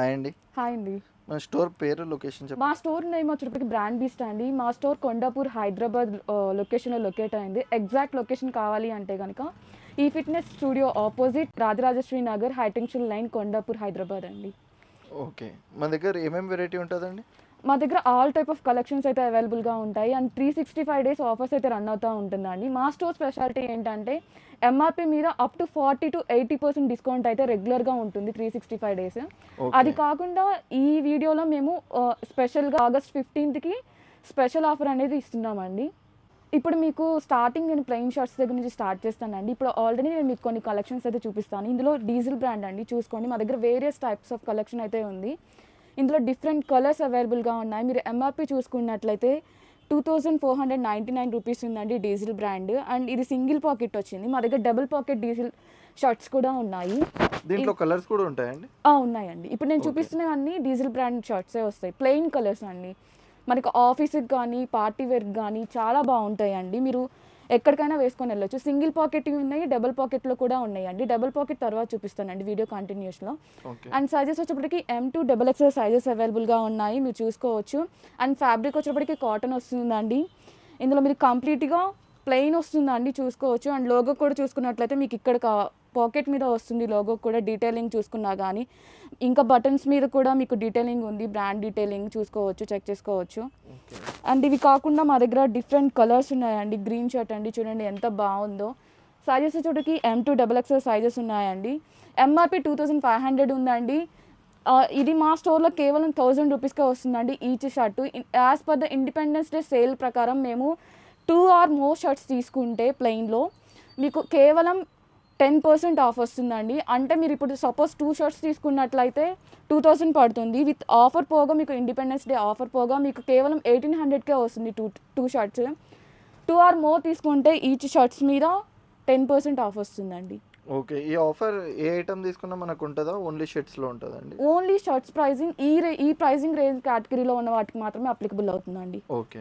Hi అండి. Hi అండి. మన స్టోర్ పేరు లొకేషన్ చెప్పండి. మా స్టోర్ నేమ్ వచ్చేటప్పటికి బ్రాండ్ బీస్ట్ అండి. మా స్టోర్ కొండాపూర్ హైదరాబాద్ లొకేషన్లో లొకేట్ అయింది. ఎగ్జాక్ట్ లొకేషన్ కావాలి అంటే కనుక ఈ fitness studio opposite Rajarajashri Nagar high tension line Kondapur Hyderabad అండి. ఓకే. మన దగ్గర ఏమేమి వెరైటీ ఉంటుందండి? మా దగ్గర ఆల్ టైప్ ఆఫ్ కలెక్షన్స్ అయితే అవైలబుల్గా ఉంటాయి. And three sixty five days offers అయితే రన్ అవుతూ ఉంటుందండి. మా స్టోర్ స్పెషాలిటీ ఏంటంటే ఎంఆర్పి మీద up to forty to eighty percent discount అయితే రెగ్యులర్గా ఉంటుంది త్రీ సిక్స్టీ ఫైవ్ డేస్ అది కాకుండా ఈ వీడియోలో మేము స్పెషల్గా ఆగస్ట్ ఫిఫ్టీన్త్కి స్పెషల్ ఆఫర్ అనేది ఇస్తున్నామండి. ఇప్పుడు మీకు స్టార్టింగ్ నేను ప్లెయిన్ షర్ట్స్ దగ్గర నుంచి స్టార్ట్ చేస్తానండి. ఇప్పుడు ఆల్రెడీ నేను మీకు కొన్ని కలెక్షన్స్ అయితే చూపిస్తాను. ఇందులో డీజిల్ బ్రాండ్ అండి చూసుకోండి. మా దగ్గర వేరియస్ టైప్స్ ఆఫ్ కలెక్షన్ అయితే ఉంది. ఇందులో డిఫరెంట్ కలర్స్ అవైలబుల్గా ఉన్నాయి. మీరు ఎంఆర్పి చూసుకున్నట్లయితే two thousand four hundred ninety nine rupees ఉందండి డీజిల్ బ్రాండ్ అండ్ ఇది సింగిల్ పాకెట్ వచ్చింది. మా దగ్గర డబుల్ పాకెట్ డీజిల్ షర్ట్స్ కూడా ఉన్నాయి. దీంట్లో కలర్స్ కూడా ఉంటాయండి? ఉన్నాయండి. ఇప్పుడు నేను చూపిస్తున్న అన్ని డీజిల్ బ్రాండ్ షర్ట్సే వస్తాయి. ప్లెయిన్ కలర్స్ అండి. మనకి ఆఫీస్కి కానీ పార్టీ వేర్కి కానీ చాలా బాగుంటాయండి. మీరు ఎక్కడికైనా వేసుకొని వెళ్ళొచ్చు. సింగిల్ పాకెట్ ఉన్నాయి డబుల్ పాకెట్లో కూడా ఉన్నాయండి. డబుల్ పాకెట్ తర్వాత చూపిస్తానండి వీడియో కంటిన్యూస్లో. అండ్ సైజెస్ వచ్చేప్పటికి M to double XL sizes అవైలబుల్గా ఉన్నాయి మీరు చూసుకోవచ్చు. అండ్ ఫ్యాబ్రిక్ వచ్చేప్పటికి కాటన్ వస్తుందండి. ఇందులో మీరు కంప్లీట్గా ప్లెయిన్ వస్తుందండి చూసుకోవచ్చు. అండ్ లోగో కూడా చూసుకున్నట్లయితే మీకు ఇక్కడ పాకెట్ మీద వస్తుంది లోగో కూడా డీటెయిలింగ్ చూసుకున్నా కానీ ఇంకా బటన్స్ మీద కూడా మీకు డీటెయిలింగ్ ఉంది బ్రాండ్ డీటెయిలింగ్ చూసుకోవచ్చు చెక్ చేసుకోవచ్చు. అండ్ ఇవి కాకుండా మా దగ్గర డిఫరెంట్ కలర్స్ ఉన్నాయండి. గ్రీన్ షర్ట్ అండి చూడండి ఎంత బాగుందో. Sizes వచ్చేటికి M to double XL sizes ఉన్నాయండి. MRP two thousand five hundred ఉందండి. ఇది మా స్టోర్లో కేవలం థౌజండ్ రూపీస్కే వస్తుందండి each shirt as per the Independence Day sale ప్రకారం మేము టూ ఆర్ మోర్ షర్ట్స్ తీసుకుంటే ప్లెయిన్లో మీకు కేవలం టెన్ పర్సెంట్ ఆఫ్ వస్తుందండి. అంటే మీరు ఇప్పుడు సపోజ్ టూ షర్ట్స్ తీసుకున్నట్లయితే టూ థౌసండ్ పడుతుంది. విత్ ఆఫర్ పోగా మీకు ఇండిపెండెన్స్ డే ఆఫర్ పోగా మీకు కేవలం ఎయిటీన్ హండ్రెడ్కే వస్తుంది two two shirts two or more తీసుకుంటే ఈచ్ షర్ట్స్ మీద టెన్ పర్సెంట్ ఆఫ్ వస్తుందండి. ఓకే ఈ ఆఫర్ ఏ ఐటమ్ తీసుకున్నా మనకు ఉంటుందా? ఓన్లీ షర్ట్స్లో ఉంటుందండి. ఓన్లీ షర్ట్స్ ప్రైజింగ్ ఈ రే ఈ ప్రైజింగ్ రేంజ్ కేటగిరీలో ఉన్న వాటికి మాత్రమే అప్లికబుల్ అవుతుందండి. ఓకే.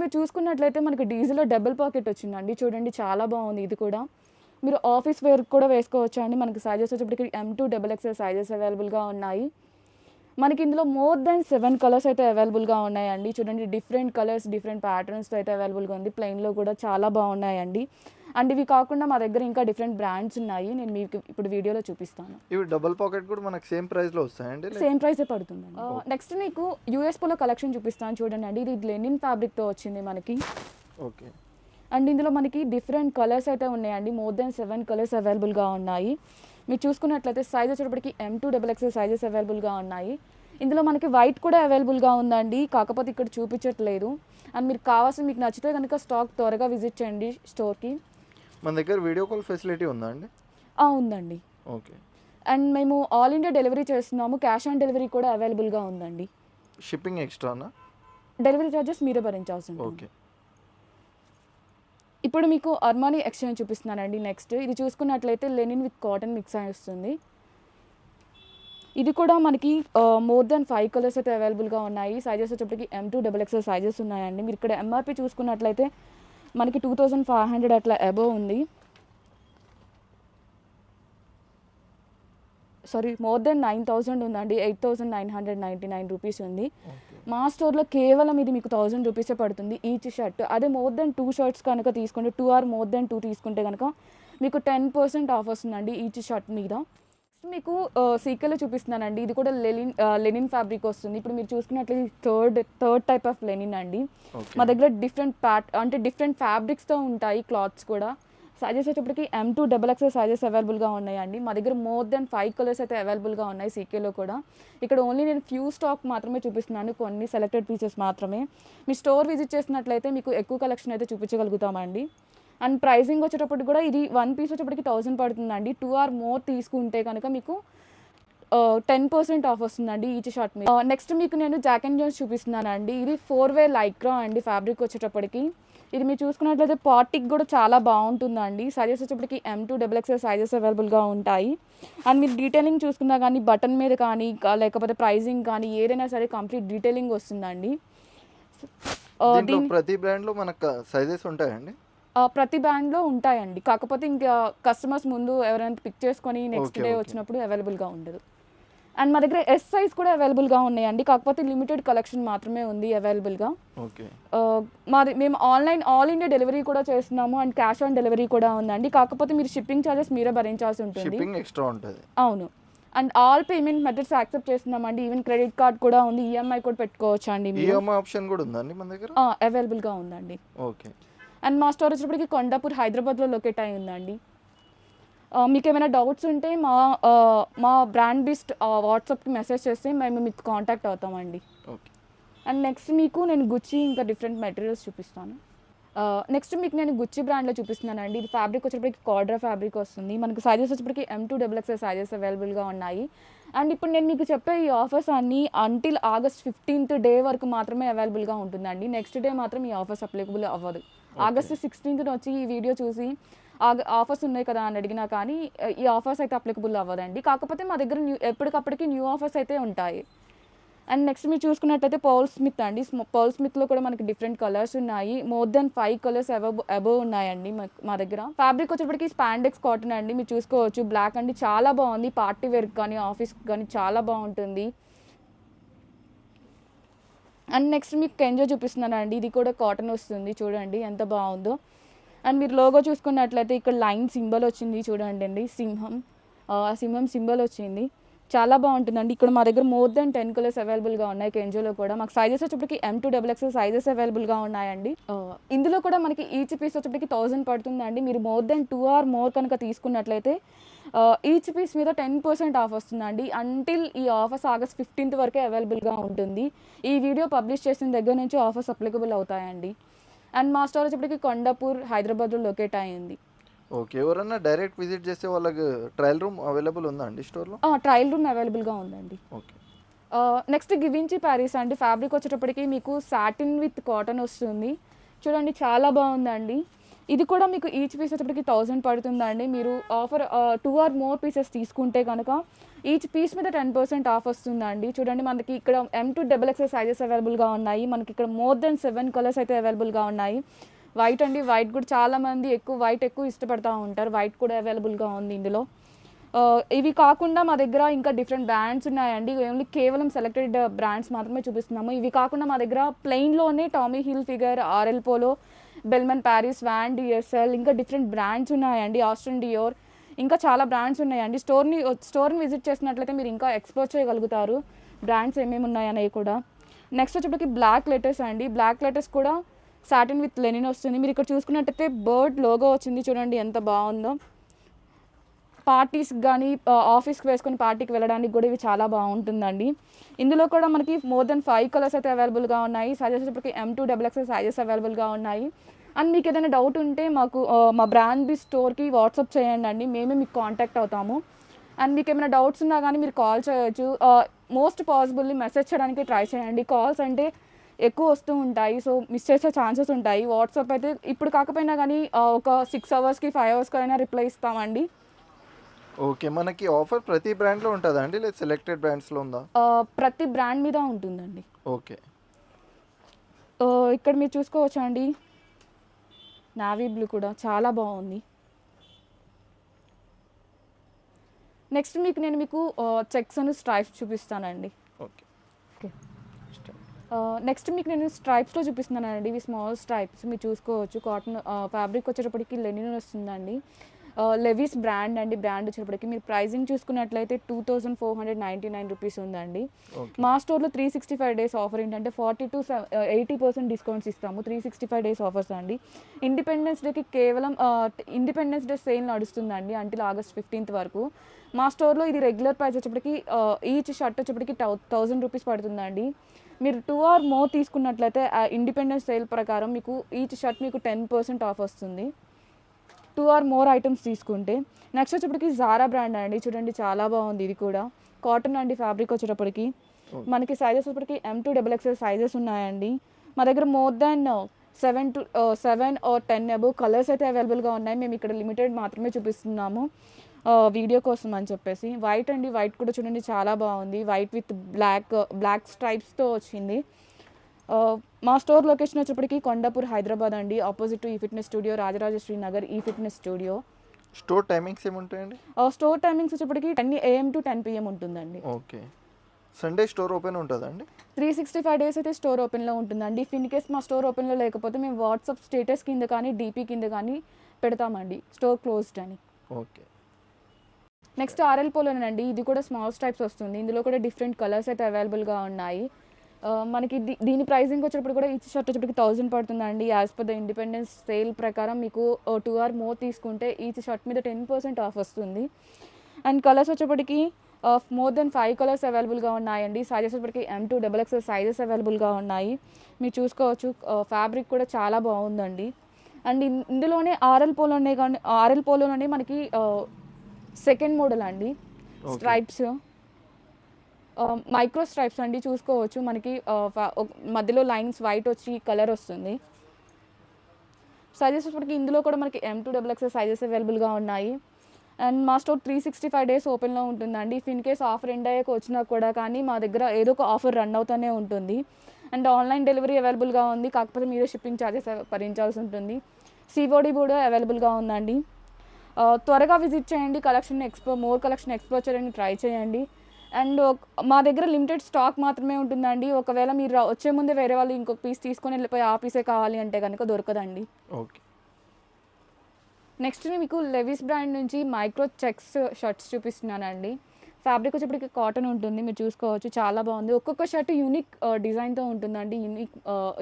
మీరు చూసుకున్నట్లయితే మనకి డీజిల్లో డబుల్ పాకెట్ వచ్చిందండి. చూడండి చాలా బాగుంది ఇది కూడా. మీరు ఆఫీస్ వేర్ కూడా వేసుకోవచ్చు అండి? మనకి సైజెస్ వచ్చేప్పటికి M to double XL sizes అవైలబుల్గా ఉన్నాయి. మనకి ఇందులో మోర్ దెన్ సెవెన్ కలర్స్ అయితే అవైలబుల్గా ఉన్నాయండి. చూడండి డిఫరెంట్ కలర్స్ డిఫరెంట్ ప్యాటర్న్స్తో అయితే అవైలబుల్గా ఉంది. ప్లెయిన్లో కూడా చాలా బాగున్నాయండి. అండ్ ఇవి కాకుండా మా దగ్గర ఇంకా డిఫరెంట్ బ్రాండ్స్ ఉన్నాయి. నేను మీకు ఇప్పుడు వీడియోలో చూపిస్తాను. ఇవి డబుల్ పాకెట్ కూడా మనకు సేమ్ ప్రైస్లో వస్తాయండి? సేమ్ ప్రైసే పడుతుందండి. నెక్స్ట్ మీకు యూఎస్పోలో కలెక్షన్ చూపిస్తాను చూడండి. అండి ఇది లెనిన్ ఫ్యాబ్రిక్తో వచ్చింది మనకి. ఓకే అండ్ ఇందులో మనకి డిఫరెంట్ కలర్స్ అయితే ఉన్నాయండి. మోర్ దెన్ సెవెన్ కలర్స్ అవైలబుల్గా ఉన్నాయి. మీరు చూసుకున్నట్లయితే సైజ్ వచ్చేటప్పటికి M to double XL sizes అవైలబుల్గా ఉన్నాయి. ఇందులో మనకి వైట్ కూడా అవైలబుల్గా ఉందండి. కాకపోతే ఇక్కడ చూపించట్లేదు. అండ్ మీరు కావాల్సిన మీకు నచ్చితే కనుక స్టాక్ త్వరగా విజిట్ చేయండి స్టోర్కి మన దగ్గర వీడియో కాల్ ఫెసిలిటీ ఉందా అండి? ఉందండి. ఓకే అండ్ మేము ఆల్ ఇండియా డెలివరీ చేస్తున్నాము. క్యాష్ ఆన్ డెలివరీ కూడా అవైలబుల్గా ఉందండి. షిప్పింగ్ ఎక్స్ట్రానా డెలివరీ ఛార్జెస్ మీరే భరించాల్సి ఉంటుంది. ఓకే ఇప్పుడు మీకు అర్మానీ ఎక్స్చేంజ్ చూపిస్తున్నానండి నెక్స్ట్. ఇది చూసుకున్నట్లయితే లెనిన్ విత్ కాటన్ మిక్స్ అయి వస్తుంది. ఇది కూడా మనకి మోర్ దెన్ ఫైవ్ కలర్స్ అయితే అవైలబుల్గా ఉన్నాయి. సైజెస్ వచ్చేప్పటికి M to double XL sizes ఉన్నాయండి. మీరు ఇక్కడ ఎంఆర్పి చూసుకున్నట్లయితే మనకి టూ థౌజండ్ ఫైవ్ హండ్రెడ్ అట్లా అబోవ్ ఉంది. Sorry more than nine thousand ఉందండి. Eight thousand nine hundred ninety nine rupees ఉంది మా స్టోర్లో కేవలం ఇది మీకు థౌజండ్ రూపీసే పడుతుంది ఈచ్ షర్ట్. అదే మోర్ దెన్ టూ షర్ట్స్ కనుక తీసుకుంటే two or more than two తీసుకుంటే కనుక మీకు టెన్ పర్సెంట్ ఆఫ్ వస్తుందండి ఈచ్ షర్ట్ మీద. మీకు సీకెలో చూపిస్తున్నానండి. ఇది కూడా లెనిన్ లెనిన్ ఫ్యాబ్రిక్ వస్తుంది. ఇప్పుడు మీరు చూసుకున్నట్లయితే third third type of linen అండి. మా దగ్గర డిఫరెంట్ ప్యాట్ అంటే డిఫరెంట్ ఫ్యాబ్రిక్స్తో ఉంటాయి క్లాత్స్ కూడా. సైజెస్ వచ్చేప్పటికి M to double XL sizes అవైలబుల్గా ఉన్నాయండి. మా దగ్గర మోర్ దెన్ ఫైవ్ కలర్స్ అయితే అవైలబుల్గా ఉన్నాయి సీకేలో కూడా. ఇక్కడ ఓన్లీ నేను ఫ్యూ స్టాక్ మాత్రమే చూపిస్తున్నాను కొన్ని సెలెక్టెడ్ పీసెస్ మాత్రమే. మీ స్టోర్ విజిట్ చేసినట్లయితే మీకు ఎక్కువ కలెక్షన్ అయితే చూపించగలుగుతామండి. అండ్ ప్రైసింగ్ వచ్చేటప్పుడు కూడా ఇది వన్ పీస్ వచ్చేప్పటికి థౌసండ్ పడుతుందండి. టూ ఆర్ మోర్ తీసుకుంటే కనుక మీకు టెన్ పర్సెంట్ ఆఫ్ వస్తుందండి ఈచ్ షార్ట్ మీద. నెక్స్ట్ మీకు నేను జాక్ అండ్ జోన్స్ చూపిస్తున్నానండి. ఇది ఫోర్ వే లైక్రా అండి ఫ్యాబ్రిక్ వచ్చేటప్పటికి. ఇది మీరు చూసుకున్నట్లయితే పార్టీకి కూడా చాలా బాగుంటుందండి. సైజెస్ వచ్చేప్పటికి M to double XL sizes అవైలబుల్గా ఉంటాయి. అండ్ మీరు డీటెయిలింగ్ చూసుకున్నా కానీ బటన్ మీద కానీ లేకపోతే ప్రైజింగ్ కానీ ఏదైనా సరే కంప్లీట్ డీటెయిలింగ్ వస్తుందండి. దీని ప్రతి బ్రాండ్లో మనకు సైజెస్ ఉంటాయండి? ఆ, ప్రతి బ్యాండ్లో ఉంటాయండి. కాకపోతే ఇంకా కస్టమర్స్ ముందు ఎవరైనా పిక్ చేసుకొని నెక్స్ట్ డే. వచ్చినప్పుడు అవైలబుల్గా ఉండదు. అండ్ మా దగ్గర ఎస్ సైజ్ కూడా అవైలబుల్గా ఉన్నాయండి. కాకపోతే లిమిటెడ్ కలెక్షన్ మాత్రమే ఉంది అవైలబుల్గా ఓకే. మాది మేము ఆన్లైన్ ఆల్ ఇండియా డెలివరీ కూడా చేస్తున్నాము అండ్ క్యాష్ ఆన్ డెలివరీ కూడా ఉందండి. కాకపోతే మీరు షిప్పింగ్ ఛార్జెస్ మీరే భరించాల్సి ఉంటుంది. ఎక్స్ట్రా ఉంటుంది. అవును. And all payment methods accept చేస్తున్నామండి. ఈవెన్ క్రెడిట్ కార్డ్ కూడా ఉంది. ఈఎంఐ కూడా పెట్టుకోవచ్చు అండి ఈఎంఐ ఆప్షన్ కూడా ఉందండి మన దగ్గర? అవైలబుల్గా ఉందండి. ఓకే. అండ్ మా స్టోర్ వచ్చేటప్పటికి కొండాపూర్ హైదరాబాద్లో లొకేట్ అయి ఉందండి. మీకు ఏమైనా డౌట్స్ ఉంటే మా మా బ్రాండ్ బిస్ట్ వాట్సాప్కి మెసేజ్ చేస్తే మేము మీకు కాంటాక్ట్ అవుతామండి. ఓకే. అండ్ నెక్స్ట్ మీకు నేను గుచ్చి ఇంకా డిఫరెంట్ మెటీరియల్స్ చూపిస్తాను. నెక్స్ట్ మీకు నేను గుచ్చి బ్రాండ్లో చూపిస్తున్నానండి. ఇది ఫ్యాబ్రిక్ వచ్చేటప్పటికి కార్డ్రా ఫ్యాబ్రిక్ వస్తుంది. మనకు సైజెస్ వచ్చేటప్పటికి M to double XL sizes అవైలబుల్గా ఉన్నాయి. అండ్ ఇప్పుడు నేను మీకు చెప్పే ఈ ఆఫర్స్ అన్నీ అంటిల్ ఆగస్ట్ ఫిఫ్టీన్త్ డే వరకు మాత్రమే అవైలబుల్గా ఉంటుందండి. నెక్స్ట్ డే మాత్రం ఈ ఆఫర్స్ అప్లికబుల్ అవ్వదు. ఆగస్ట్ సిక్స్టీన్త్ వచ్చి ఈ వీడియో చూసి ఆఫర్స్ ఉన్నాయి కదా అని అడిగినా కానీ ఈ ఆఫర్స్ అయితే అప్లికబుల్ అవ్వదండి. కాకపోతే మా దగ్గర న్యూ ఎప్పటికప్పటికి న్యూ ఆఫర్స్ అయితే ఉంటాయి. అండ్ నెక్స్ట్ మీరు చూసుకున్నట్టయితే పౌల్ స్మిత్ అండి. పౌల్ స్మిత్లో కూడా మనకి డిఫరెంట్ కలర్స్ ఉన్నాయి. More than five colours above above ఉన్నాయండి మా- మా దగ్గర. ఫ్యాబ్రిక్ వచ్చేప్పటికి స్పాండెక్స్ కాటన్ అండి. మీరు చూసుకోవచ్చు. బ్లాక్ అండి. చాలా బాగుంది. పార్టీ వేర్కి కానీ ఆఫీస్ కానీ చాలా బాగుంటుంది. అండ్ నెక్స్ట్ మీకు కెంజో చూపిస్తున్నానండి. ఇది కూడా కాటన్ వస్తుంది. చూడండి ఎంత బాగుందో. అండ్ మీరు లోగో చూసుకున్నట్లయితే ఇక్కడ లైన్ సింబల్ వచ్చింది చూడండి అండి సింహం. ఆ సింహం సింబల్ వచ్చింది. చాలా బాగుంటుందండి. ఇక్కడ మా దగ్గర మోర్ దెన్ టెన్ కలర్స్ అవైలబుల్గా ఉన్నాయి కెంజోలో కూడా. మాకు సైజెస్ వచ్చేప్పటికి M to double X sizes అవైలబుల్గా ఉన్నాయండి. ఇందులో కూడా మనకి ఈచ్ పీస్ వచ్చేప్పటికి థౌసండ్ పడుతుందండి. మీరు more than two or more కనుక తీసుకున్నట్లయితే ఈచ్ పీస్ మీద టెన్ పర్సెంట్ ఆఫ్ వస్తుందండి. అంటిల్ ఈ ఆఫర్స్ ఆగస్ట్ ఫిఫ్టీన్త్ వరకే అవైలబుల్గా ఉంటుంది. ఈ వీడియో పబ్లిష్ చేసిన దగ్గర నుంచి ఆఫర్స్ అప్లికబుల్ అవుతాయండి. అండ్ మా స్టోర్ వచ్చేప్పటికి కొండాపూర్ హైదరాబాద్లో లొకేట్ అయ్యింది. ఓకే ఎవరన్నా డైరెక్ట్ విజిట్ చేస్తే వాళ్ళకి ట్రయల్ రూమ్ అవైలబుల్ ఉందా అండి స్టోర్లో? ట్రయల్ రూమ్ అవైలబుల్గా ఉందండి. ఓకే. నెక్స్ట్ గివించి ప్యారిస్ అండి. ఫ్యాబ్రిక్ వచ్చేటప్పటికి మీకు సాటిన్ విత్ కాటన్ వస్తుంది. చూడండి చాలా బాగుందండి. ఇది కూడా మీకు ఈచ్ పీస్ వచ్చేటప్పటికి థౌజండ్ పడుతుందండి. మీరు offer two or more pieces తీసుకుంటే కనుక ఈచ్ పీస్ మీద టెన్ పర్సెంట్ ఆఫ్ వస్తుందండి. చూడండి మనకి ఇక్కడ M to double XL sizes అవైలబుల్గా ఉన్నాయి. మనకి ఇక్కడ మోర్ దెన్ సెవెన్ కలర్స్ అయితే అవైలబుల్గా ఉన్నాయి. వైట్ అండి వైట్ కూడా చాలామంది ఎక్కువ వైట్ ఎక్కువ ఇష్టపడతా ఉంటారు. వైట్ కూడా అవైలబుల్గా ఉంది ఇందులో. ఇవి కాకుండా మా దగ్గర ఇంకా డిఫరెంట్ బ్రాండ్స్ ఉన్నాయండి. ఓన్లీ కేవలం సెలెక్టెడ్ బ్రాండ్స్ మాత్రమే చూపిస్తున్నాము. ఇవి కాకుండా మా దగ్గర ప్లెయిన్లోనే Tommy Hilfiger RL Polo Balmain Paris van DSL ఇంకా డిఫరెంట్ బ్రాండ్స్ ఉన్నాయండి. ఆస్ట్రన్ డియోర్ ఇంకా చాలా బ్రాండ్స్ ఉన్నాయండి. స్టోర్ని స్టోర్ని విజిట్ చేసినట్లయితే మీరు ఇంకా ఎక్స్ప్లోర్ చేయగలుగుతారు. బ్రాండ్స్ ఏమేమి ఉన్నాయనేవి కూడా. నెక్స్ట్ వచ్చేప్పటికి బ్లాక్ లెటర్స్ అండి. బ్లాక్ లెటర్స్ కూడా సాటిన్ విత్ లెనిన్ వస్తుంది. మీరు ఇక్కడ చూసుకున్నట్టయితే బర్డ్ లోగో వచ్చింది చూడండి ఎంత బాగుందో. పార్టీస్కి కానీ ఆఫీస్కి వేసుకొని పార్టీకి వెళ్ళడానికి కూడా ఇవి చాలా బాగుంటుందండి. ఇందులో కూడా మనకి మోర్ దెన్ ఫైవ్ కలర్స్ అయితే అవైలబుల్గా ఉన్నాయి. సైజెస్ ఇప్పటికి M to double X sizes అవైలబుల్గా ఉన్నాయి. అండ్ మీకు ఏదైనా డౌట్ ఉంటే మాకు మా బ్రాండ్ బి స్టోర్కి వాట్సాప్ చేయండి అండి. మేమే మీకు కాంటాక్ట్ అవుతాము. అండ్ మీకు ఏమైనా డౌట్స్ ఉన్నా కానీ మీరు కాల్ చేయొచ్చు. మోస్ట్ పాసిబుల్లీ మెసేజ్ చేయడానికి ట్రై చేయండి. కాల్స్ అంటే ఎక్కువ వస్తూ ఉంటాయి. సో మిస్ చేసే ఛాన్సెస్ ఉంటాయి. వాట్సాప్ అయితే ఇప్పుడు కాకపోయినా కానీ ఒక సిక్స్ అవర్స్కి ఫైవ్ అవర్స్కి అయినా రిప్లై ఇస్తామండి. ఓకే మనకి ఆఫర్ ప్రతి బ్రాండ్లో ఉంటుందా అండి? లేదా సెలెక్టెడ్ బ్రాండ్స్లో ఉందా? ప్రతి బ్రాండ్ మీద ఉంటుందండి. ఓకే. ఇక్కడ మీరు చూసుకోవచ్చు అండి. నావీ బ్లూ కూడా చాలా బాగుంది. నెక్స్ట్ మీకు నేను మీకు చెక్స్ అండ్ స్ట్రైప్స్ చూపిస్తానండి. ఓకే. నెక్స్ట్ మీకు నేను స్ట్రైప్స్లో చూపిస్తున్నానండి. ఇవి స్మాల్ స్ట్రైప్స్ మీరు చూసుకోవచ్చు. కాటన్ ఫ్యాబ్రిక్ వచ్చేటప్పటికి లెనిన్ వస్తుందండి. లెవీస్ బ్రాండ్ అండి బ్రాండ్ వచ్చేటప్పటికి. మీరు ప్రైజింగ్ చూసుకున్నట్లయితే two thousand four hundred ninety nine rupees ఉందండి మా స్టోర్లో three sixty five days offer ఏంటంటే forty to eighty percent discounts ఇస్తాము three sixty five days offers అండి ఇండిపెండెన్స్ డేకి కేవలం ఇండిపెండెన్స్ డే సేల్ నడుస్తుందండి అంటిల్ ఆగస్ట్ ఫిఫ్టీన్త్ వరకు. మా స్టోర్లో ఇది రెగ్యులర్ ప్రైస్ వచ్చేప్పటికి ఈచ్ షర్ట్ వచ్చేప్పటికి థౌజండ్ రూపీస్ పడుతుందండి. మీరు టూ ఆర్ మోర్ తీసుకున్నట్లయితే ఇండిపెండెన్స్ సేల్ ప్రకారం మీకు ఈచ్ షర్ట్ మీకు టెన్ పర్సెంట్ ఆఫ్ వస్తుంది. టూ ఆర్ మోర్ ఐటమ్స్ తీసుకుంటే నెక్స్ట్ వచ్చేప్పటికి జారా బ్రాండ్ అండి. చూడండి చాలా బాగుంది ఇది కూడా. కాటన్ అండి ఫ్యాబ్రిక్ వచ్చేటప్పటికి. మనకి సైజెస్ వచ్చేప్పటికి M to double XL sizes ఉన్నాయండి. మా దగ్గర more than seven to seven or ten above colours అయితే అవైలబుల్గా ఉన్నాయి. మేము ఇక్కడ లిమిటెడ్ మాత్రమే చూపిస్తున్నాము. వీడియో కోసం అని చెప్పేసి. వైట్ అండి వైట్ కూడా చూడండి చాలా బాగుంది. వైట్ విత్ బ్లాక్ బ్లాక్ స్ట్రైప్స్తో వచ్చింది. ఆ, మా స్టోర్ లొకేషన్ వచ్చేప్పటికి కొండాపూర్ హైదరాబాద్ అండి. ఆపోజిట్ టు ఈ ఫిట్నెస్ స్టూడియో రాజరాజేశ్వరి నగర్ ఈ ఫిట్నెస్ స్టూడియో. స్టోర్ టైమింగ్స్ ఏముంటాయండి? స్టోర్ టైమింగ్స్ వచ్చేప్పటికి ten AM to ten PM ఉంటుందండి. ఓకే. సండే స్టోర్ ఓపెన్ ఉంటుందా అండి? త్రీ సిక్స్టీ ఫైవ్ డేస్ అయితే స్టోర్ ఓపెన్లో ఉంటుందండి. ఇఫ్ ఇన్ కేస్ మా స్టోర్ ఓపెన్లో లేకపోతే మేము వాట్సాప్ స్టేటస్ కింద కానీ డీపీ కింద కానీ పెడతామండి. స్టోర్ క్లోజ్డ్ అని. ఓకే. నెక్స్ట్ ఆర్ఎల్ పోలోనండి ఇది కూడా స్మాల్ టైప్స్ వస్తుంది. ఇందులో కూడా డిఫరెంట్ కలర్స్ అయితే అవైలబుల్గా ఉన్నాయి. మనకి దీ- దీని ప్రైసింగ్ వచ్చేటప్పుడు కూడా ఈచ్ షర్ట్ వచ్చేప్పటికి థౌసండ్ పడుతుందండి. As per the Independence sale ప్రకారం మీకు టూ ఆర్ మోర్ తీసుకుంటే ఈచ్ షర్ట్ మీద టెన్ పర్సెంట్ ఆఫ్ వస్తుంది. అండ్ కలర్స్ వచ్చేప్పటికి మోర్ దెన్ ఫైవ్ కలర్స్ అవైలబుల్గా ఉన్నాయండి. సైజెస్ వచ్చేప్పటికి M to double X sizes అవైలబుల్గా ఉన్నాయి. మీరు చూసుకోవచ్చు ఫ్యాబ్రిక్ కూడా చాలా బాగుందండి. అండ్ ఇందులోనే ఆర్ఎల్ పోలోనే కానీ ఆర్ఎల్ పోలోనే మనకి సెకండ్ మోడల్ అండి. స్ట్రైప్స్ మైక్రో స్ట్రైప్స్ అండి చూసుకోవచ్చు. మనకి మధ్యలో లైన్స్ వైట్ వచ్చి కలర్ వస్తుంది. సైజెస్ ఇప్పటికి ఇందులో కూడా మనకి M two double X sizes అవైలబుల్గా ఉన్నాయి. అండ్ మా store three sixty five days ఓపెన్లో ఉంటుందండి. If in case offer end అయ్యాక వచ్చినా కూడా కానీ మా దగ్గర ఏదో ఒక ఆఫర్ రన్ అవుతూనే ఉంటుంది. అండ్ ఆన్లైన్ డెలివరీ అవైలబుల్గా ఉంది. కాకపోతే మీరే షిప్పింగ్ ఛార్జెస్ భరించాల్సి ఉంటుంది. సిఓడి కూడా అవైలబుల్గా ఉందండి. త్వరగా విజిట్ చేయండి. Collection expo more collection explore చేయడానికి ట్రై చేయండి. అండ్ మా దగ్గర లిమిటెడ్ స్టాక్ మాత్రమే ఉంటుందండి. ఒకవేళ మీరు వచ్చే ముందే వేరే వాళ్ళు ఇంకొక పీస్ తీసుకొని వెళ్ళిపోయి ఆ పీసే కావాలి అంటే కనుక దొరకదండి. ఓకే. నెక్స్ట్ మీకు లెవిస్ బ్రాండ్ నుంచి మైక్రో చెక్స్ షర్ట్స్ చూపిస్తున్నానండి. ఫ్యాబ్రిక్ వచ్చేప్పటికి కాటన్ ఉంటుంది మీరు చూసుకోవచ్చు. చాలా బాగుంది. ఒక్కొక్క షర్ట్ యూనిక్ డిజైన్తో ఉంటుందండి. యూనిక్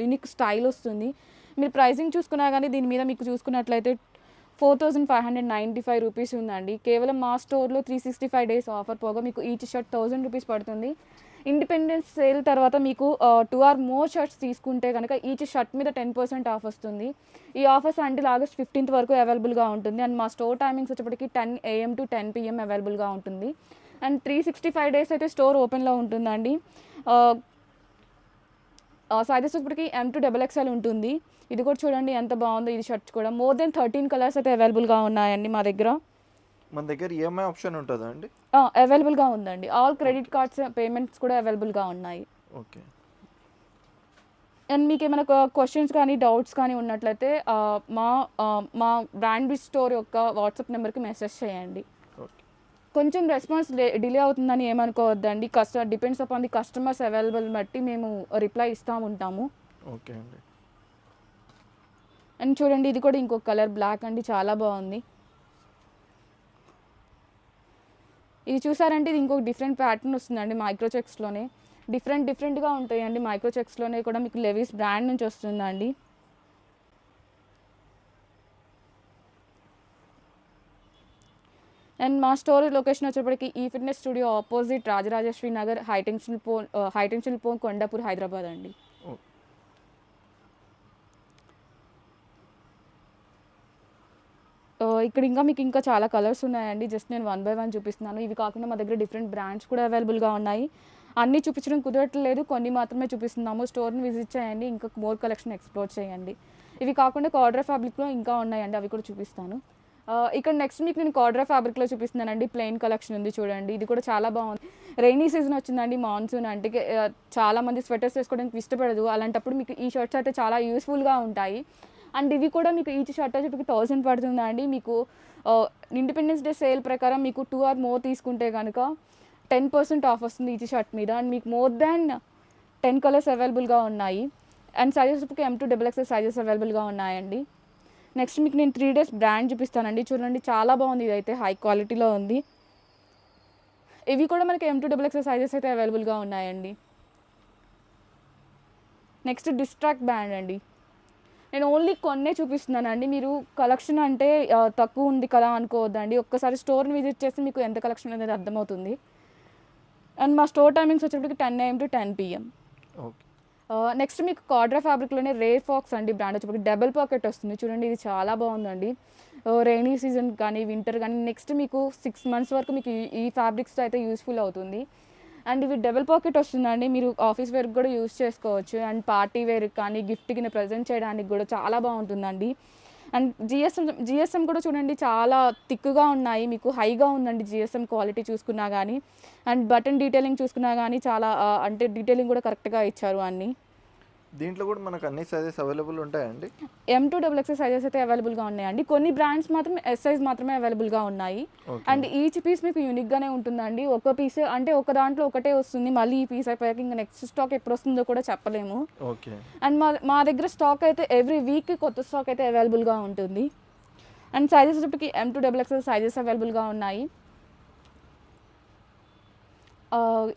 యూనిక్ స్టైల్ వస్తుంది. మీరు ప్రైసింగ్ చూసుకున్నా కానీ దీని మీద మీకు చూసుకున్నట్లయితే four thousand five hundred ninety five rupees ఉందండి. కేవలం మా స్టోర్లో three sixty five days offer పోగా మీకు ఈచ్ షర్ట్ థౌజండ్ రూపీస్ పడుతుంది. ఇండిపెండెన్స్ సేల్ తర్వాత మీకు టూ ఆర్ మోర్ షర్ట్స్ తీసుకుంటే కనుక ఈచ్ షర్ట్ మీద టెన్ పర్సెంట్ ఆఫ్ వస్తుంది. ఈ ఆఫర్స్ అంటే ఆగస్ట్ ఫిఫ్టీన్త్ వరకు అవైలబుల్గా ఉంటుంది. అండ్ మా స్టోర్ టైమింగ్స్ వచ్చేప్పటికి ten AM to ten PM అవైలబుల్గా ఉంటుంది. And three sixty five days అయితే స్టోర్ ఓపెన్లో ఉంటుందండి. సైజెస్ వచ్చేప్పటికి ఎం టు డబల్ ఎక్స్ఎల్ ఉంటుంది. ఇది కూడా చూడండి ఎంత బాగుందో ఇది షర్ట్స్ కూడా. మోర్ దెన్ థర్టీన్ కలర్స్ అయితే అవైలబుల్గా ఉన్నాయండి మా దగ్గర. మన దగ్గర ఈఎంఐ ఆప్షన్ ఉంటుందా అండి? అవైలబుల్గా ఉందండి. ఆల్ క్రెడిట్ కార్డ్స్ పేమెంట్స్ కూడా అవైలబుల్గా ఉన్నాయి. ఓకే అండ్ మీకు ఏమైనా క్వశ్చన్స్ కానీ డౌట్స్ కానీ ఉన్నట్లయితే మా మా బ్రాండ్ స్టోర్ యొక్క వాట్సాప్ నెంబర్కి మెసేజ్ చేయండి. కొంచెం రెస్పాన్స్ డిలే అవుతుందని ఏమనుకోవద్దండి. Customer depends upon the customers available బట్టి మేము రిప్లై ఇస్తూ ఉంటాము. ఓకే అండి. అండ్ చూడండి ఇది కూడా ఇంకొక కలర్ బ్లాక్ అండి చాలా బాగుంది. ఇది చూసారంటే ఇది ఇంకొక డిఫరెంట్ ప్యాటర్న్ వస్తుందండి మైక్రో చెక్స్లోనే డిఫరెంట్ డిఫరెంట్గా ఉంటాయండి మైక్రో చెక్స్లోనే కూడా మీకు లెవిస్ బ్రాండ్ నుంచి వస్తుందండి. అండ్ మా స్టోర్ లొకేషన్ వచ్చేప్పటికి ఈ fitness studio opposite Rajarajeshwari Nagar high tension pole high tension pole Kondapur Hyderabad అండి. ఓ ఆ, ఇక్కడ ఇంకా మీకు ఇంకా చాలా కలర్స్ ఉన్నాయండి. జస్ట్ నేను వన్ బై వన్ చూపిస్తున్నాను. ఇవి కాకుండా మా దగ్గర డిఫరెంట్ బ్రాండ్స్ కూడా అవైలబుల్గా ఉన్నాయి. అన్నీ చూపించడం కుదరట్లేదు. కొన్ని మాత్రమే చూపిస్తున్నాము. స్టోర్ని విజిట్ చేయండి. ఇంకా మోర్ కలెక్షన్ ఎక్స్ప్లోర్ చేయండి. ఇవి కాకుండా కార్డర్ ఫ్యాబ్రిక్లో ఇంకా ఉన్నాయండి. అవి కూడా చూపిస్తాను. ఇక్కడ నెక్స్ట్ మీకు నేను కార్డ్రా ఫ్యాబ్రిక్లో చూపిస్తున్నానండి. ప్లెయిన్ కలెక్షన్ ఉంది చూడండి. ఇది కూడా చాలా బాగుంది. రైనీ సీజన్ వచ్చిందండి మాన్సూన్ అంటే చాలామంది చాలా మంది స్వెటర్స్ వేసుకోవడానికి ఇష్టపడదు. అలాంటప్పుడు మీకు ఈ షర్ట్స్ అయితే చాలా యూస్ఫుల్గా ఉంటాయి. అండ్ ఇవి కూడా మీకు ఈచ్ షర్ట్ వచ్చి థౌసండ్ పడుతుందండి. మీకు ఇండిపెండెన్స్ డే సేల్ ప్రకారం మీకు టూ ఆర్ మోర్ తీసుకుంటే కనుక టెన్ పర్సెంట్ ఆఫ్ వస్తుంది ఈచ్ షర్ట్ మీద. అండ్ మీకు మోర్ దాన్ టెన్ కలర్స్ అవైలబుల్గా ఉన్నాయి. And sizes M two double XL sizes అవైలబుల్గా ఉన్నాయండి. నెక్స్ట్ మీకు నేను త్రీ డేస్ బ్రాండ్ చూపిస్తానండి. చూడండి చాలా బాగుంది ఇదైతే. హై క్వాలిటీలో ఉంది. ఇవి కూడా మనకి M two double XL sizes అయితే అవైలబుల్గా ఉన్నాయండి. నెక్స్ట్ డిస్ట్రాక్ట్ బ్యాండ్ అండి. నేను ఓన్లీ కొన్నే చూపిస్తున్నానండి. మీరు కలెక్షన్ అంటే తక్కువ ఉంది కదా అనుకోవద్దండి. ఒక్కసారి స్టోర్ని విజిట్ చేస్తే మీకు ఎంత కలెక్షన్ అనేది అర్థమవుతుంది. అండ్ మా స్టోర్ టైమింగ్స్ వచ్చేప్పటికి ten AM to ten PM okay. Next మీకు కార్డ్రా ఫ్యాబ్రిక్లోనే రేర్ ఫాక్స్ అండి బ్రాండ్ వచ్చి డబుల్ పాకెట్ వస్తుంది. చూడండి ఇది చాలా బాగుందండి. రైనీ సీజన్ కానీ వింటర్ కానీ నెక్స్ట్ మీకు సిక్స్ మంత్స్ వరకు మీకు ఈ- ఫ్యాబ్రిక్స్తో ఫ్యాబ్రిక్స్ అయితే యూస్ఫుల్ అవుతుంది. అండ్ ఇవి డబుల్ పాకెట్ వస్తుందండి. మీరు ఆఫీస్ వేర్కి కూడా యూస్ చేసుకోవచ్చు. అండ్ పార్టీ వేర్ కానీ గిఫ్ట్ కింద ప్రజెంట్ చేయడానికి కూడా చాలా బాగుంటుందండి. అండ్ జిఎస్ఎం జిఎస్ఎం కూడా చూడండి చాలా థిక్గా ఉన్నాయి. మీకు హైగా ఉందండి జిఎస్ఎం క్వాలిటీ చూసుకున్నా కానీ అండ్ బటన్ డీటెయిలింగ్ చూసుకున్నా కానీ చాలా అంటే డీటెయిలింగ్ కూడా కరెక్ట్గా ఇచ్చారు అన్నీ. దీంట్లో కూడా మనకు అన్ని సైజెస్ అవైలబుల్ ఉంటాయండి? M two double X sizes అయితే అవైలబుల్గా ఉన్నాయండి. కొన్ని బ్రాండ్స్ మాత్రం ఎస్ సైజ్ మాత్రమే అవైలబుల్గా ఉన్నాయి. అండ్ ఈచ్ పీస్ మీకు యూనిక్గానే ఉంటుందండి. ఒక పీస్ అంటే ఒక దాంట్లో ఒకటే వస్తుంది. మళ్ళీ ఈ పీస్ అయిపోయాక ఇంకా నెక్స్ట్ స్టాక్ ఎప్పుడు వస్తుందో కూడా చెప్పలేము. ఓకే అండ్ మా మా దగ్గర స్టాక్ అయితే ఎవ్రీ వీక్ కొత్త స్టాక్ అయితే అవైలబుల్గా ఉంటుంది. అండ్ సైజెస్ వచ్చేప్పటికి M two double XL sizes అవైలబుల్గా ఉన్నాయి.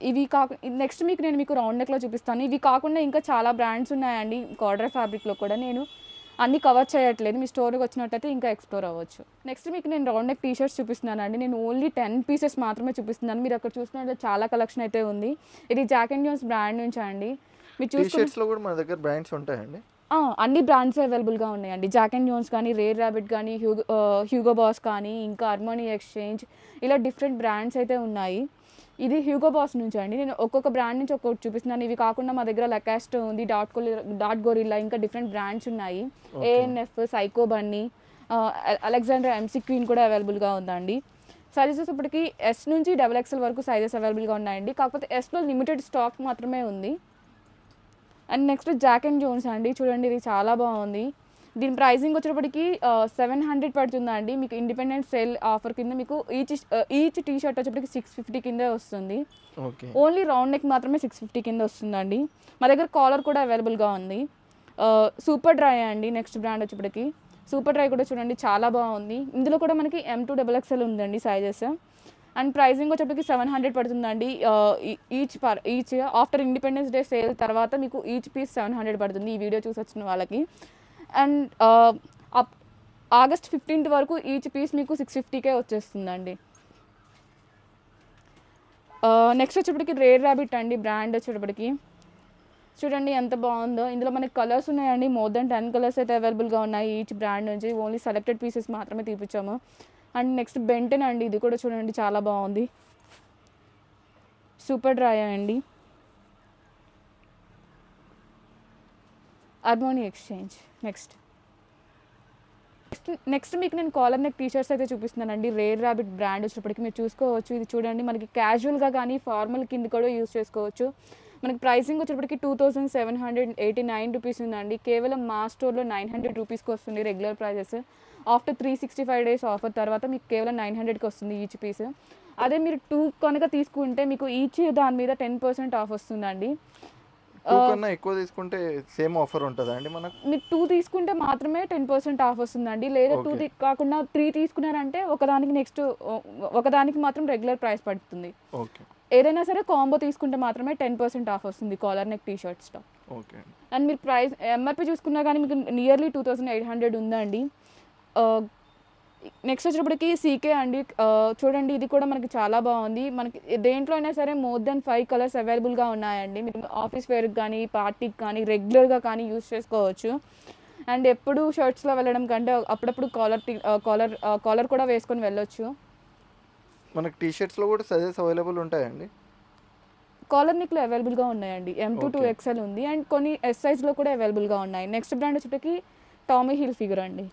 ఇవి కాకు నెక్స్ట్ మీకు నేను మీకు రౌండ్ నెక్లో చూపిస్తాను. ఇవి కాకుండా ఇంకా చాలా బ్రాండ్స్ ఉన్నాయండి కార్డర్ ఫ్యాబ్రిక్లో కూడా. నేను అన్ని కవర్ చేయట్లేదు. మీ స్టోర్కి వచ్చినట్టయితే ఇంకా ఎక్స్ప్లోర్ అవ్వచ్చు. నెక్స్ట్ మీకు నేను రౌండ్ నెక్ టీ షర్ట్స్ చూపిస్తున్నానండి. నేను ఓన్లీ టెన్ పీసెస్ మాత్రమే చూపిస్తున్నాను. మీరు అక్కడ చూసినట్టు చాలా కలెక్షన్ అయితే ఉంది. ఇది జాక్ అండ్ జోన్స్ బ్రాండ్ నుంచి అండి. మీరు టీ చూసుకున్న షర్ట్స్లో కూడా మన దగ్గర బ్రాండ్స్ ఉంటాయండి? అన్ని బ్రాండ్స్ అవైలబుల్గా ఉన్నాయండి. జాక్ అండ్ జోన్స్ కానీ రేర్ ర్యాబిట్ కానీ హ్యూగో హ్యూగో బాస్ కానీ ఇంకా అర్మోనీ ఎక్స్చేంజ్ ఇలా డిఫరెంట్ బ్రాండ్స్ అయితే ఉన్నాయి. ఇది హ్యూగో బాస్ నుంచి అండి. నేను ఒక్కొక్క బ్రాండ్ నుంచి ఒక్కొక్కటి చూపిస్తున్నాను. ఇవి కాకుండా మా దగ్గర లకాస్ట్ ఉంది డాట్ కోలి డాట్ గోరిల్లా ఇంకా డిఫరెంట్ బ్రాండ్స్ ఉన్నాయి. ANF Psycho Bunny Alexander McQueen కూడా అవైలబుల్గా ఉందండి. సైజెస్ ఇప్పటికి ఎస్ నుంచి డబల్ ఎక్స్ఎల్ వరకు సైజెస్ అవైలబుల్గా ఉన్నాయండి. కాకపోతే ఎస్లో లిమిటెడ్ స్టాక్ మాత్రమే ఉంది. And next Jack and Jones అండి. చూడండి ఇది చాలా బాగుంది. దీని ప్రైసింగ్ వచ్చేటప్పటికి సెవెన్ హండ్రెడ్ పడుతుందండి. మీకు ఇండిపెండెంట్ సేల్ ఆఫర్ కింద మీకు ఈచ్ ఈచ్ టీ షర్ట్ వచ్చేప్పటికి సిక్స్ ఫిఫ్టీ కిందే వస్తుంది. ఓన్లీ రౌండ్ నెక్ మాత్రమే సిక్స్ ఫిఫ్టీ కింద వస్తుందండి. మా దగ్గర కాలర్ కూడా అవైలబుల్గా ఉంది. సూపర్ డ్రై అండి నెక్స్ట్ బ్రాండ్ వచ్చేప్పటికి సూపర్ డ్రై కూడా చూడండి చాలా బాగుంది. ఇందులో కూడా మనకి ఎం టూ డబల్ ఎక్స్ఎల్ ఉందండి సైజెస్ అండ్ ప్రైసింగ్ వచ్చేప్పటికి సెవెన్ హండ్రెడ్ పడుతుందండి. Each per each after independence day sale తర్వాత మీకు ఈచ్ పీస్ సెవెన్ హండ్రెడ్ పడుతుంది. ఈ వీడియో చూసి వచ్చిన వాళ్ళకి. అండ్ అప్ ఆగస్ట్ ఫిఫ్టీన్త్ వరకు ఈచ్ పీస్ మీకు సిక్స్ ఫిఫ్టీకే వచ్చేస్తుందండి. నెక్స్ట్ వచ్చేప్పటికి రేర్ ర్యాబిట్ అండి బ్రాండ్ వచ్చేటప్పటికి చూడండి ఎంత బాగుందో. ఇందులో మనకి కలర్స్ ఉన్నాయండి మోర్ దెన్ టెన్ కలర్స్ అయితే అవైలబుల్గా ఉన్నాయి ఈచ్ బ్రాండ్ నుంచి. ఓన్లీ సెలెక్టెడ్ పీసెస్ మాత్రమే తీపిచ్చాము. అండ్ నెక్స్ట్ బెంటెన్ అండి ఇది కూడా చూడండి చాలా బాగుంది. సూపర్ డ్రై అండి. Armani Exchange. Next next next మీకు నేను కాలర్ నెక్ టీషర్ట్స్ అయితే చూపిస్తున్నానండి. రేర్ ర్యాబిట్ బ్రాండ్ వచ్చినప్పటికి మీరు చూసుకోవచ్చు. ఇది చూడండి మనకి క్యాజువల్గా కానీ ఫార్మల్ కింద కూడా యూస్ చేసుకోవచ్చు. మనకి ప్రైసింగ్ వచ్చేటప్పటికి two thousand seven hundred eighty nine rupees ఉందండి. కేవలం మా స్టోర్లో నైన్ హండ్రెడ్ రూపీస్కి వస్తుంది regular prices after three sixty five days offer తర్వాత మీకు కేవలం నైన్ హండ్రెడ్కి వస్తుంది ఈచ్ పీస్ అదే మీరు టూ కనుక తీసుకుంటే మీకు ఈచ్ దాని మీద టెన్ పర్సెంట్ ఆఫ్ వస్తుందండి. టూ కన్నా ఎక్కువ తీసుకుంటే సేమ్ ఆఫర్ ఉంటుందా అండి మనకు? మీరు టూ తీసుకుంటే మాత్రమే టెన్ పర్సెంట్ ఆఫ్ వస్తుందండి. లేదా టూ. కాకుండా త్రీ తీసుకున్నారంటే ఒకదానికి నెక్స్ట్ ఒకదానికి మాత్రం రెగ్యులర్ ప్రైస్ పడుతుంది. ఓకే ఏదైనా సరే కాంబో తీసుకుంటే మాత్రమే టెన్ పర్సెంట్ ఆఫ్ వస్తుంది కాలర్ నెక్ టీ షర్ట్స్లో ఓకే అండ్ మీరు ప్రైస్ ఎంఆర్పి చూసుకున్నా కానీ మీకు nearly two thousand eight hundred ఉందండి. నెక్స్ట్ వచ్చేటప్పటికి సీకే అండి. చూడండి ఇది కూడా మనకి చాలా బాగుంది. మనకి దేంట్లో అయినా సరే మోర్ దెన్ ఫైవ్ కలర్స్ అవైలబుల్గా ఉన్నాయండి. మీరు ఆఫీస్ వేర్కి కానీ పార్టీకి కానీ రెగ్యులర్గా కానీ యూస్ చేసుకోవచ్చు. అండ్ ఎప్పుడు షర్ట్స్లో వెళ్ళడం కంటే అప్పుడప్పుడు కాలర్ కాలర్ కాలర్ కూడా వేసుకొని వెళ్ళొచ్చు. మనకి టీ షర్ట్స్లో కూడా సైజెస్ అవైలబుల్ ఉంటాయండి? కాలర్ నెక్లు అవైలబుల్గా ఉన్నాయండి. M two two. ఎక్స్ఎల్ ఉంది. అండ్ కొన్ని ఎస్ సైజ్లో కూడా అవైలబుల్గా ఉన్నాయి. నెక్స్ట్ బ్రాండ్ వచ్చేటప్పటికి టామీ హిల్ ఫిగర్ అండి.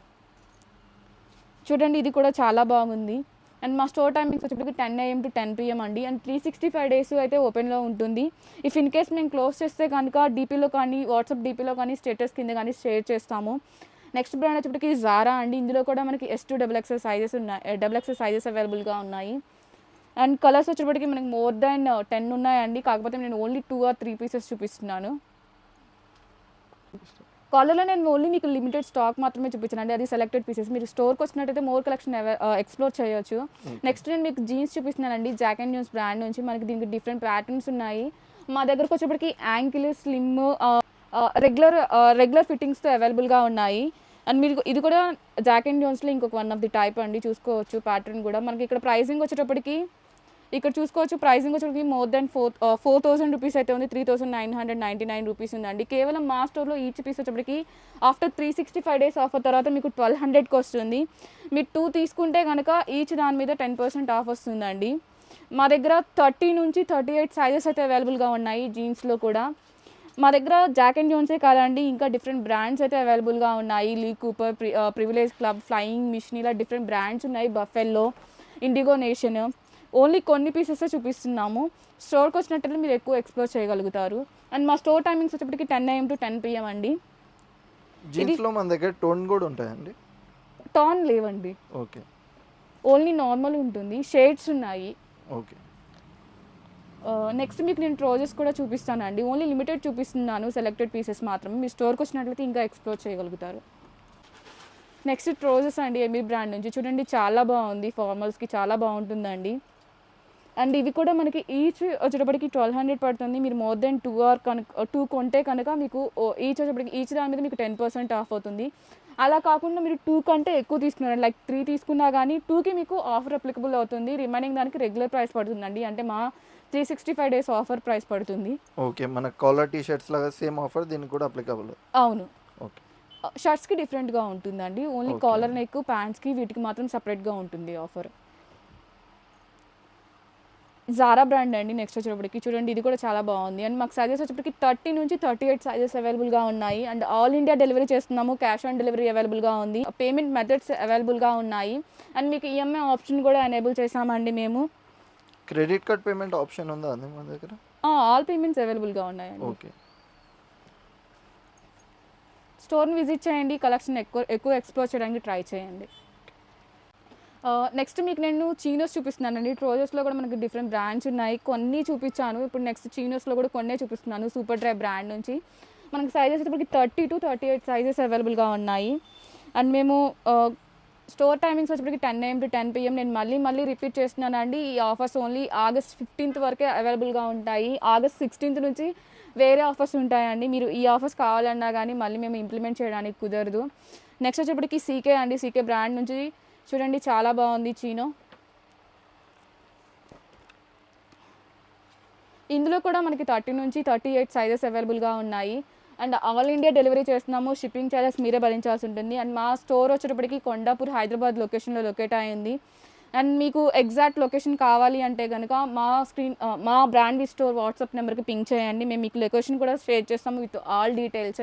చూడండి ఇది కూడా చాలా బాగుంది. అండ్ మా స్టోర్ టైమింగ్స్ వచ్చేటప్పటికి ten AM to ten PM అండి. And three sixty five days అయితే ఓపెన్లో ఉంటుంది. ఇఫ్ ఇన్ కేస్ మేము క్లోజ్ చేస్తే కనుక డీపీలో కానీ వాట్సాప్ డీపీలో కానీ స్టేటస్ కింద కానీ షేర్ చేస్తాము. నెక్స్ట్ బ్రాండ్ వచ్చేటప్పటికి జారా అండి. ఇందులో కూడా మనకి S two double XS sizes ఉన్నాయి. డబుల్ ఎక్సెస్ సైజెస్ అవైలబుల్గా ఉన్నాయి. అండ్ కలర్స్ వచ్చేటప్పటికి మనకి మోర్ దాన్ టెన్ ఉన్నాయండి. కాకపోతే నేను only two or three pieces చూపిస్తున్నాను. కాలర్లో నేను ఓన్లీ మీకు లిమిటెడ్ స్టాక్ మాత్రమే చూపించానండి అది సెలెక్టెడ్ పీసెస్ మీరు స్టోర్కి వచ్చినట్టయితే మోర్ కలెక్షన్ ఎక్స్ప్లోర్ చేయొచ్చు. నెక్స్ట్ నేను మీకు జీన్స్ చూపిస్తున్నానండి. జాక్ అండ్ న్యూస్ బ్రాండ్ నుంచి మనకి దీనికి డిఫరెంట్ ప్యాటర్న్స్ ఉన్నాయి. మా దగ్గరకు వచ్చేప్పటికి యాంకిల్ స్లిమ్ రెగ్యులర్ రెగ్యులర్ ఫిట్టింగ్స్తో అవైలబుల్గా ఉన్నాయి. అండ్ మీరు ఇది కూడా జాక్ అండ్ జోన్స్లో ఇంకొక వన్ ఆఫ్ ది టైప్ అండి. చూసుకోవచ్చు ప్యాటర్న్ కూడా. మనకి ఇక్కడ ప్రైసింగ్ వచ్చేటప్పటికి ఇక్కడ చూసుకోవచ్చు ప్రైసింగ్ వచ్చేటప్పటికి more than four four thousand rupees అయితే ఉంది three thousand nine hundred ninety nine rupees ఉందండి. కేవలం మా స్టోర్లో ఈచ్ పీస్ వచ్చేప్పటికి after three sixty five days offer తర్వాత మీకు ట్వెల్వ్ హండ్రెడ్కి వస్తుంది. మీరు టూ తీసుకుంటే కనుక ఈచ్ దాని మీద టెన్ పర్సెంట్ ఆఫ్ వస్తుందండి. మా దగ్గర థర్టీ నుంచి థర్టీ ఎయిట్ సైజెస్ అయితే అవైలబుల్గా ఉన్నాయి జీన్స్లో కూడా. మా దగ్గర జాక్ అండ్ జోన్సే కాదండి ఇంకా డిఫరెంట్ బ్రాండ్స్ అయితే అవైలబుల్గా ఉన్నాయి. Lee Cooper Privilege Club Flying Machine ఇలా డిఫరెంట్ బ్రాండ్స్ ఉన్నాయి బఫెల్లో ఇండిగో నేషన్ ఓన్లీ కొన్ని పీసెస్ చూపిస్తున్నాము. స్టోర్కి వచ్చినట్లయితే మీరు ఎక్కువ ఎక్స్ప్లోర్ చేయగలుగుతారు. అండ్ మా స్టోర్ టైమింగ్స్ వచ్చేప్పటికి ten AM to ten PM అండి. జీన్స్లో మన దగ్గర టోన్ కూడా ఉంటాయండి? టాన్ లేవండి. ఓకే. ఓన్లీ నార్మల్ ఉంటుంది. షేడ్స్ ఉన్నాయి. ఓకే. నెక్స్ట్ మీకు నేను ట్రోజెస్ కూడా చూపిస్తానండి. ఓన్లీ లిమిటెడ్ చూపిస్తున్నాను సెలెక్టెడ్ పీసెస్ మాత్రమే మీ స్టోర్కి వచ్చినట్లయితే ఇంకా ఎక్స్ప్లోర్ చేయగలుగుతారు. నెక్స్ట్ ట్రోజెస్ అండి ఎమీ బ్రాండ్ నుంచి. చూడండి చాలా బాగుంది. ఫార్మల్స్కి చాలా బాగుంటుందండి. అండ్ ఇవి కూడా మనకి ఈచ్ వచ్చేటప్పటికి ట్వెల్వ్ హండ్రెడ్ పడుతుంది. మీరు మోర్ దెన్ టూ ఆర్ కనుక టూ కొంటే కనుక మీకు ఈచ్ వచ్చేటప్పటికి ఈచ్ దాని మీద మీకు టెన్ పర్సెంట్ ఆఫ్ అవుతుంది. అలా కాకుండా మీరు టూ కంటే ఎక్కువ తీసుకున్నారు లైక్ త్రీ తీసుకున్నా కానీ టూకి మీకు ఆఫర్ అప్లికబుల్ అవుతుంది. రిమైనింగ్ దానికి రెగ్యులర్ ప్రైస్ పడుతుందండి. అంటే మా three sixty five days offer price పడుతుంది. ఓకే మన కాలర్ టీ షర్ట్స్ లాగా సేమ్ ఆఫర్ దీనికి కూడా అప్లికబుల్ అవును. ఓకే షర్ట్స్కి డిఫరెంట్గా ఉంటుందండి. ఓన్లీ. కాలర్ నెక్ ప్యాంట్స్కి వీటికి మాత్రం సపరేట్గా ఉంటుంది ఆఫర్ జారా బ్రాండ్ అండి నెక్స్ట్ వచ్చేటప్పటికి. చూడండి ఇది కూడా చాలా బాగుంది. అండ్ మాకు సైజెస్ వచ్చేటప్పటికి థర్టీ నుంచి థర్టీ ఎయిట్ సైజెస్ అవైలబుల్గా ఉన్నాయి. అండ్ ఆల్ ఇండియా డెలివరీ చేస్తున్నాము. క్యాష్ ఆన్ డెలివరీ అవైలబుల్గా ఉంది. పేమెంట్ మెథడ్స్ అవైలబుల్గా ఉన్నాయి. అండ్ మీకు ఈఎంఐ ఆప్షన్ కూడా ఎనేబుల్ చేసామండి మేము. క్రెడిట్ కార్డ్ పేమెంట్ ఆప్షన్ ఉందా అండి మన దగ్గర? ఆల్ పేమెంట్స్ అవైలబుల్గా ఉన్నాయండి. ఓకే. స్టోర్ని విజిట్ చేయండి. కలెక్షన్ ఎక్కువ ఎక్కువ ఎక్స్ప్లోర్ చేయడానికి ట్రై చేయండి. నెక్స్ట్ మీకు నేను చీనోస్ చూపిస్తున్నానండి. ట్రోజర్స్లో కూడా మనకి డిఫరెంట్ బ్రాండ్స్ ఉన్నాయి. కొన్ని చూపించాను. ఇప్పుడు నెక్స్ట్ చీనోస్లో కూడా కొన్నే చూపిస్తున్నాను. సూపర్ డ్రై బ్రాండ్ నుంచి. మనకి సైజెస్ ఇప్పటికి thirty to thirty eight sizes అవైలబుల్గా ఉన్నాయి. అండ్ మేము స్టోర్ టైమింగ్స్ వచ్చేప్పటికి ten AM to ten PM నేను మళ్ళీ మళ్ళీ రిపీట్ చేస్తున్నానండి. ఈ ఆఫర్స్ ఓన్లీ ఆగస్ట్ ఫిఫ్టీన్త్ వరకే అవైలబుల్గా ఉంటాయి. ఆగస్ట్ సిక్స్టీన్త్ నుంచి వేరే ఆఫర్స్ ఉంటాయండి. మీరు ఈ ఆఫర్స్ కావాలన్నా కానీ మళ్ళీ మేము ఇంప్లిమెంట్ చేయడానికి కుదరదు. నెక్స్ట్ వచ్చేప్పటికి సీకే అండి. సీకే బ్రాండ్ నుంచి చూడండి చాలా బాగుంది చీనో. ఇందులో కూడా మనకి థర్టీ నుంచి థర్టీ ఎయిట్ సైజెస్ అవైలబుల్గా ఉన్నాయి. అండ్ ఆల్ ఇండియా డెలివరీ చేస్తున్నాము. షిప్పింగ్ ఛార్జెస్ మీరే భరించాల్సి ఉంటుంది. అండ్ మా స్టోర్ వచ్చేటప్పటికి కొండాపూర్ హైదరాబాద్ లొకేషన్లో లొకేట్ అయింది అండ్ మీకు ఎగ్జాక్ట్ లొకేషన్ కావాలి అంటే కనుక మా స్క్రీన్ మా బ్రాండ్ స్టోర్ వాట్సాప్ నెంబర్కి పింక్ చేయండి. మేము మీకు లొకేషన్ కూడా షేర్ చేస్తాము విత్ ఆల్ డీటెయిల్స్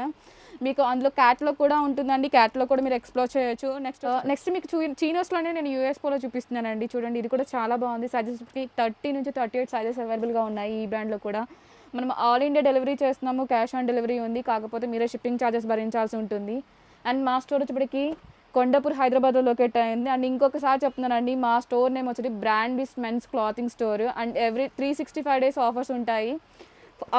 మీకు అందులో క్యాట్లో కూడా ఉంటుందండి. క్యాట్లో కూడా మీరు ఎక్స్ప్లోర్ చేయొచ్చు. నెక్స్ట్ నెక్స్ట్ మీకు చూ చీనోస్లోనే నేను యూఎస్పోలో చూపిస్తున్నానండి. చూడండి ఇది కూడా చాలా బాగుంది. సైజెస్కి థర్టీ నుంచి థర్టీ ఎయిట్ సైజెస్ అవైలబుల్గా ఉన్నాయి ఈ బ్రాండ్లో కూడా. మనం ఆల్ ఇండియా డెలివరీ చేస్తున్నాము. క్యాష్ ఆన్ డెలివరీ ఉంది. కాకపోతే మీరే షిప్పింగ్ ఛార్జెస్ భరించాల్సి ఉంటుంది. అండ్ మా స్టోర్ వచ్చేప్పటికి కొండపూర్ హైదరాబాద్లో లొకేట్ అయింది. అండ్ ఇంకొకసారి చెప్తున్నానండి మా స్టోర్ నేమ్ వచ్చి brand Bis men's clothing store and every three sixty five days offers ఉంటాయి.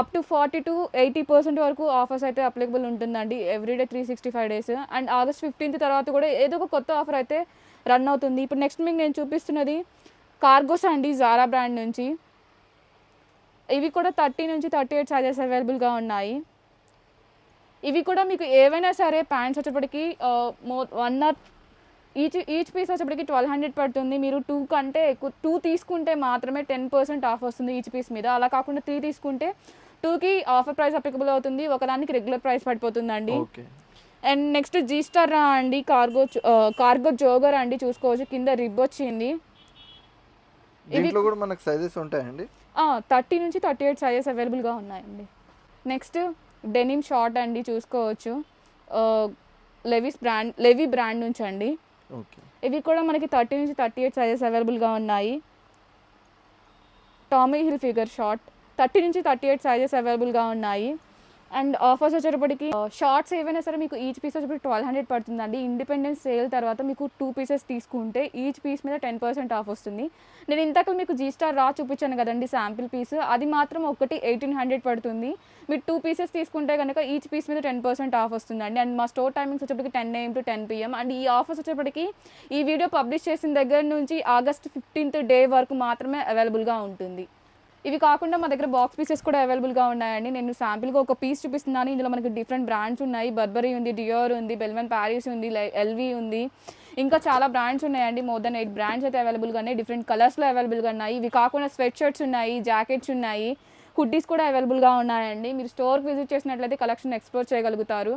Up to forty to eighty percent వరకు ఆఫర్స్ అయితే అప్లికబుల్ ఉంటుందండి. Everyday three sixty five days and August fifteenth తర్వాత కూడా ఏదో ఒక కొత్త ఆఫర్ అయితే రన్ అవుతుంది. ఇప్పుడు నెక్స్ట్ మీకు నేను చూపిస్తున్నది కార్గోస్ అండి జారా బ్రాండ్ నుంచి. ఇవి కూడా థర్టీ నుంచి థర్టీ ఎయిట్ సైజెస్ అవైలబుల్గా ఉన్నాయి. ఇవి కూడా మీకు ఏవైనా సరే ప్యాంట్స్ వచ్చేప్పటికి మో uh, one or each each piece వచ్చేప్పటికి ట్వెల్వ్ హండ్రెడ్ పడుతుంది. మీరు టూ కంటే ఎక్కువ టూ తీసుకుంటే మాత్రమే టెన్ పర్సెంట్ ఆఫ్ వస్తుంది ఈచ్ పీస్ మీద. అలా కాకుండా త్రీ తీసుకుంటే టూకి ఆఫర్ ప్రైస్ అప్లికబుల్ అవుతుంది. ఒకదానికి రెగ్యులర్ ప్రైస్ పడిపోతుందండి. అండ్ నెక్స్ట్ జీ స్టార్ అండి కార్గో కార్గో జోగర్ అండి చూసుకోవచ్చు. కింద రిబ్ వచ్చింది. దీంట్లో కూడా మనకు సైజెస్ ఉంటాయండి? థర్టీ నుంచి థర్టీ ఎయిట్ సైజెస్ అవైలబుల్గా ఉన్నాయండి. నెక్స్ట్ డెనిమ్ షార్ట్ అండి చూసుకోవచ్చు. లెవిస్ బ్రాండ్ లెవీ బ్రాండ్ నుంచి అండి. ఇవి కూడా మనకి థర్టీ నుంచి థర్టీ ఎయిట్ సైజెస్ అవైలబుల్గా ఉన్నాయి. Tommy Hilfiger short thirty నుంచి థర్టీ ఎయిట్ సైజెస్ అవైలబుల్గా ఉన్నాయి. అండ్ ఆఫర్స్ వచ్చేటప్పటికి షార్ట్స్ ఏవైనా సరే మీకు ఈచ్ పీస్ వచ్చేటప్పుడు ట్వెల్వ్ హండ్రెడ్ పడుతుందండి. ఇండిపెండెన్స్ సేల్ తర్వాత మీకు టూ పీసెస్ తీసుకుంటే ఈచ్ పీస్ మీద టెన్ పర్సెంట్ ఆఫ్ వస్తుంది. నేను ఇంతకు మీకు జీ స్టార్ రా చూపించాను కదండి శాంపిల్ పీస్ అది మాత్రం ఒకటి ఎయిటీన్ హండ్రెడ్ పడుతుంది. మీరు టూ పీసెస్ తీసుకుంటే కనుక ఈచ్ పీస్ మీద టెన్ పర్సెంట్ ఆఫ్ వస్తుందండి. అండ్ మా స్టోర్ టైమింగ్స్ వచ్చేప్పటికి ten AM to ten PM and ఈ ఆఫర్స్ వచ్చేప్పటికి ఈ వీడియో పబ్లిష్ చేసిన దగ్గర నుంచి ఆగస్ట్ ఫిఫ్టీన్త్ డే వరకు మాత్రమే అవైలబుల్గా ఉంటుంది. ఇవి కాకుండా మా దగ్గర బాక్స్ పీసెస్ కూడా అవైలబుల్గా ఉన్నాయండి. నేను శాంపిల్గా ఒక పీస్ చూపిస్తున్నాను. ఇందులో మనకి డిఫరెంట్ బ్రాండ్స్ ఉన్నాయి. బర్బరీ ఉంది డియోర్ ఉంది బెల్వెన్ ప్యారిస్ ఉంది ఎల్వి ఉంది. ఇంకా చాలా బ్రాండ్స్ ఉన్నాయండి. మోర్ దెన్ ఎయిట్ బ్రాండ్స్ అయితే అవైలబుల్గా ఉన్నాయి. డిఫరెంట్ కలర్స్లో అవైలబుల్గా ఉన్నాయి. ఇవి కాకుండా స్వెట్ షర్ట్స్ ఉన్నాయి జాకెట్స్ ఉన్నాయి. హుడ్డీస్ కూడా అవైలబుల్గా ఉన్నాయండి. మీరు స్టోర్కి విజిట్ చేసినట్లయితే కలెక్షన్ ఎక్స్ప్లోర్ చేయగలుగుతారు.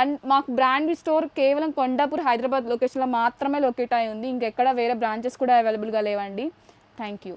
అండ్ మాకు బ్రాండ్ స్టోర్ కేవలం కొండాపూర్ హైదరాబాద్ లొకేషన్లో మాత్రమే లొకేట్ అయి ఉంది. ఇంకెక్కడ వేరే బ్రాంచెస్ కూడా అవైలబుల్గా లేవండి. Thank you